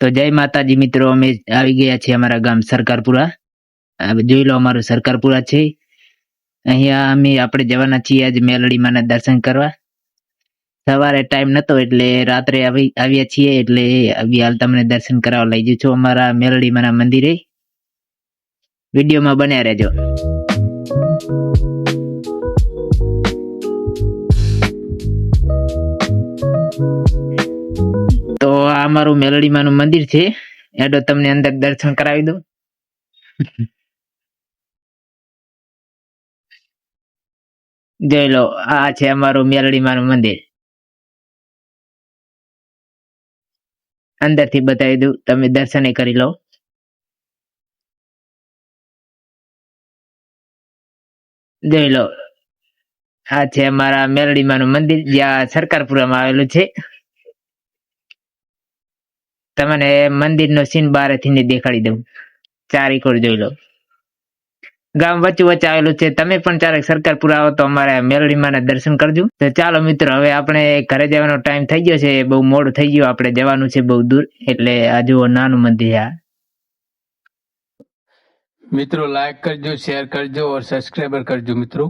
તો જય માતાજી મિત્રો, અમે આવી ગયા છીએ અમારા ગામ સરકારપુરા. જોઈ લો, અમારું સરકારપુરા છે. અહીંયા અમે આપણે જવાના છીએ આજે મેલડીમાંના દર્શન કરવા. સવારે ટાઈમ નતો એટલે રાત્રે આવી, આવ્યા છીએ એટલે હાલ તમને દર્શન કરાવવા લઈ જઉં છું અમારા મેલડીમાંના મંદિરે. વિડીયોમાં બન્યા રહેજો. તો આ અમારું મેલડીમાનું મંદિર છે. એડો તમને અંદર દર્શન કરાવી દઉં. જોઈ લો આ છે અમારું મેલડીમાનું મંદિર. અંદરથી બતાવી દઉં તમે દર્શન કરી લો. જોઈ લો આ છે અમારા મેલડીમાનું મંદિર જ્યાં સરકારપુરામાં આવેલું છે. તમને મંદિરનો સીન બારેથીને દેખાડી દઉં. ચાર ચારેક જોઈ લો. ગામ વચ્ચે વચ્ચે આવેલું છે. તમે પણ ક્યારેક સરકાર પુરાવો તો અમારે મેલડીમાના દર્શન કરજો. તો ચાલો મિત્રો, હવે આપણે ઘરે જવાનો ટાઈમ થઈ ગયો છે. બહુ મોડું થઈ ગયું. આપણે જવાનું છે બહુ દૂર. એટલે આ નાનું મંદિર આ. મિત્રો લાઈક કરજો શેર કરજો ઓર સબસ્ક્રાઈબર કરજો, મિત્રો.